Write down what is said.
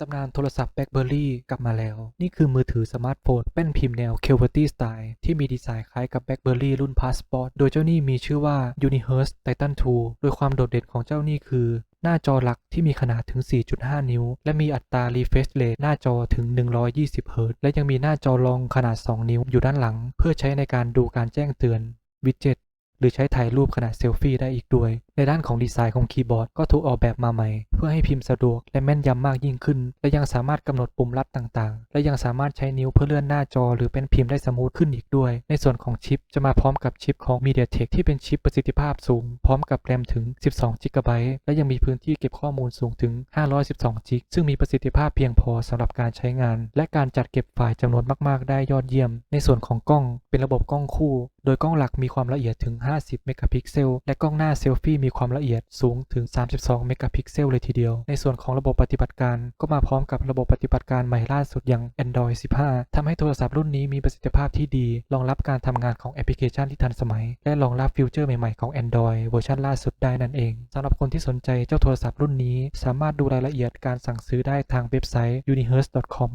ตำนานโทรศัพท์ BlackBerry กลับมาแล้ว นี่คือมือถือสมาร์ทโฟนแป้นพิมพ์แนว QWERTY Style ที่มีดีไซน์คล้ายกับ BlackBerry รุ่น Passport โดยเจ้านี่มีชื่อว่า Universe Titan 2 โดยความโดดเด่นของเจ้านี่คือ หน้าจอหลักที่มีขนาดถึง 4.5 นิ้ว และมีอัตรา refresh rate หน้าจอถึง 120เฮิรตและยังมีหน้าจอรองขนาด 2 นิ้วอยู่ด้านหลัง เพื่อใช้ในการดูการแจ้งเตือนวิดเจ็ตหรือใช้ถ่ายรูปขณะเซลฟี่ได้อีกด้วย ในด้านของดีไซน์ของคีย์บอร์ดก็ถูกออกแบบมาใหม่ เพื่อให้พิมพ์สะดวกและแม่นยำมากยิ่งขึ้น และยังสามารถกำหนดปุ่มลัดต่างๆ และยังสามารถใช้นิ้วเพื่อเลื่อนหน้าจอ หรือเป็นพิมพ์ได้สมูทขึ้นอีกด้วย ในส่วนของชิปจะมาพร้อมกับชิปของ MediaTek ที่เป็นชิปประสิทธิภาพสูง พร้อมกับแรมถึง 12 g b และยังมีพื้นที่เก็บข้อมูลสูงถึง 512 g ซึ่งมีประสิทธิภาพเพียงพอสำหรับการใช้งาน และการจัดเก็บไฟล์จำนวนมากๆ ได้ยอดเยี่ยม ในส่วนของกล้องเป็นระบบกล้องคู่ โดยกล้องหลักมีความละเอียดถึง 50 เมกะพิกเซล และกล้องหน้าเซลฟี่มีีความละเอียดสูงถึง 32 เมกะพิกเซลเลยทีเดียว ในส่วนของระบบปฏิบัติการ ก็มาพร้อมกับระบบปฏิบัติการใหม่ล่าสุดอย่าง Android 15ทำให้โทรศัพท์รุ่นนี้มีประสิทธิภาพที่ดี รองรับการทำงานของแอปพลิเคชันที่ทันสมัย และรองรับฟีเจอร์ใหม่ๆของ Android เวอร์ชันล่าสุดได้นั่นเองสำหรับคนที่สนใจเจ้าโทรศัพท์รุ่นนี้ สามารถดูรายละเอียดการสั่งซื้อได้ทางเว็บไซต์ universe.com